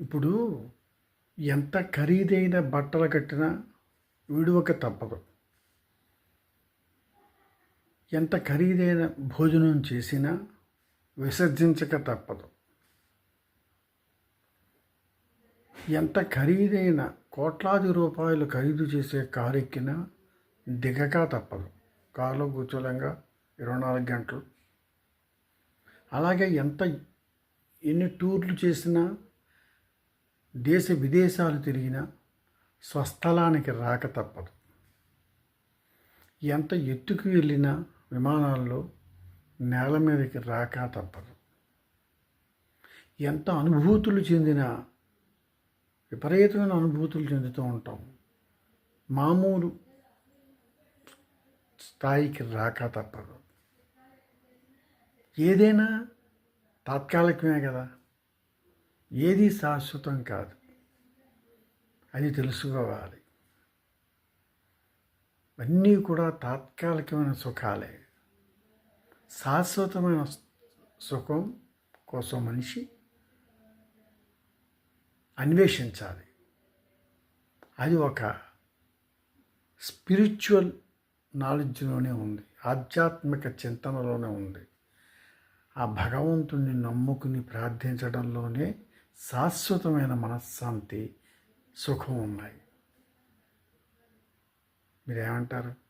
ఇప్పుడు ఎంత ఖరీదైన బట్టలు కట్టినా విడువక తప్పదు. ఎంత ఖరీదైన భోజనం చేసినా విసర్జించక తప్పదు. ఎంత ఖరీదైన కోట్లాది రూపాయలు ఖరీదు చేసే కారు ఎక్కినా దిగక తప్పదు. కారులో కూర్చోలేంగా ఇరవై నాలుగు గంటలు. అలాగే ఎంత ఎన్ని టూర్లు చేసినా దేశ విదేశాలు తిరిగినా స్వస్థలానికి రాక తప్పదు. ఎంత ఎత్తుకు వెళ్ళినా విమానాల్లో నేల మీదకి రాక తప్పదు. ఎంత అనుభూతులు చెందిన విపరీతమైన అనుభూతులు చెందుతూ ఉంటాం. మామూలు స్థాయికి రాక తప్పదు. ఏదైనా తాత్కాలికమే కదా. ఏది శాశ్వతం కాదు. అది తెలుసుకోవాలి. అన్నీ కూడా తాత్కాలికమైన సుఖాలే. శాశ్వతమైన సుఖం కోసం మనిషి అన్వేషించాలి. అది ఒక స్పిరిచువల్ నాలెడ్జ్లోనే ఉంది. ఆధ్యాత్మిక చింతనలోనే ఉంది. ఆ భగవంతుణ్ణి నమ్ముకుని ప్రార్థించడంలోనే శాశ్వతమైన మనశ్శాంతి సుఖం ఉన్నాయి. మీరేమంటారు?